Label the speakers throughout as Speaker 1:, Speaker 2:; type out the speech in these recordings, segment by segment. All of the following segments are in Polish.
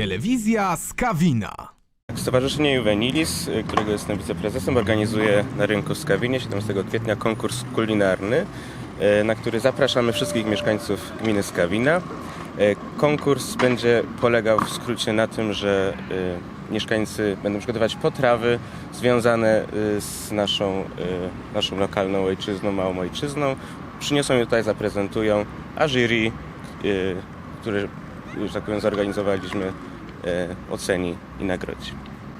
Speaker 1: Telewizja Skawina.
Speaker 2: Stowarzyszenie Juvenilis, y, którego jestem wiceprezesem, organizuje na rynku w Skawinie 17 kwietnia konkurs kulinarny, y, na który zapraszamy wszystkich mieszkańców gminy Skawina. Y, Konkurs będzie polegał w skrócie na tym, że mieszkańcy będą przygotować potrawy związane z naszą, naszą lokalną ojczyzną, małą ojczyzną. Przyniosą je tutaj, zaprezentują, a jury, które, że tak powiem, zorganizowaliśmy, y, oceni i nagrodzi.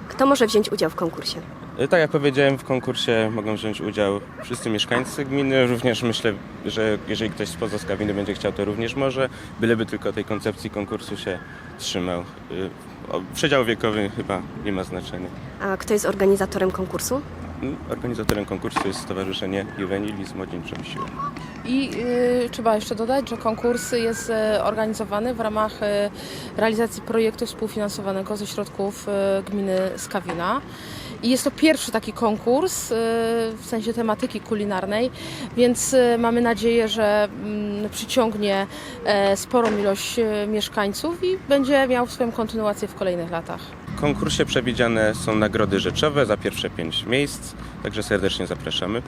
Speaker 3: Kto może wziąć udział w konkursie?
Speaker 2: E, Tak jak powiedziałem, w konkursie mogą wziąć udział wszyscy mieszkańcy gminy. Również myślę, że jeżeli ktoś spoza Skawiny będzie chciał, to również może, byleby tylko tej koncepcji konkursu się trzymał. O, Przedział wiekowy chyba nie ma znaczenia.
Speaker 3: A kto jest organizatorem konkursu?
Speaker 2: Organizatorem konkursu jest Stowarzyszenie Juvenilis Młodzieńczym Siłą.
Speaker 4: I y, trzeba jeszcze dodać, że konkurs jest y, organizowany w ramach y, realizacji projektu współfinansowanego ze środków y, gminy Skawina. I jest to pierwszy taki konkurs w sensie tematyki kulinarnej, więc mamy nadzieję, że mm, przyciągnie e, sporą ilość mieszkańców i będzie miał swoją kontynuację w kolejnych latach.
Speaker 2: Konkursie przewidziane są nagrody rzeczowe za pierwsze pięć miejsc, także serdecznie zapraszamy.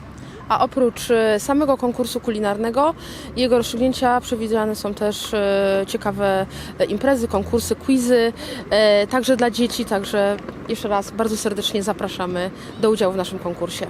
Speaker 4: A oprócz e, samego konkursu kulinarnego, jego rozstrzygnięcia przewidziane są też e, ciekawe e, imprezy, konkursy, quizy, także dla dzieci, także jeszcze raz bardzo serdecznie zapraszamy do udziału w naszym konkursie.